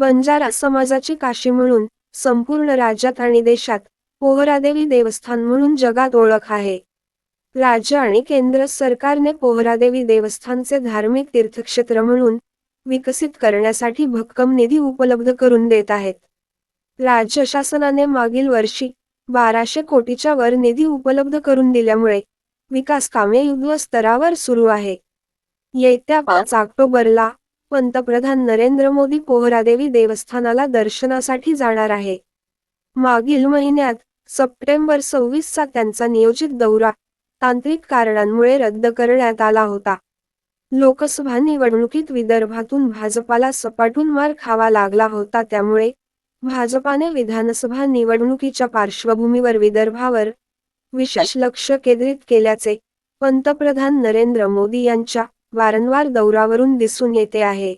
बंजारा समाजाची काशी म्हणून संपूर्ण राज्यात आणि देशात पोहरादेवी देवस्थान म्हणून जगात ओळख आहे. राज्य आणि केंद्र सरकारने पोहरादेवी देवस्थानचे धार्मिक तीर्थक्षेत्र म्हणून विकसित करण्यासाठी भक्कम निधी उपलब्ध करून देत आहेत. राज्य शासनाने मागील वर्षी बाराशे कोटीच्या वर निधी उपलब्ध करून दिल्यामुळे विकास कामे युद्ध स्तरावर सुरू आहे. येत्या पाच ऑक्टोबरला पंतप्रधान नरेंद्र मोदी पोहरादेवी देवस्थानाला दर्शनासाठी जाणार आहे. मागील महिन्यात सप्टेंबर सव्वीसचा त्यांचा नियोजित दौरा तांत्रिक कारणांमुळे रद्द करण्यात आला होता. लोकसभा निवडणुकीत विदर्भातून भाजपाला सपाटून मार खावा लागला होता त्यामुळे भाजपाने विधानसभा निवडणुकीच्या पार्श्वभूमीवर विदर्भावर विशेष लक्ष केंद्रित केल्याचे पंतप्रधान नरेंद्र मोदी यांच्या वारंवार दौरावरून दिसून येते आहे.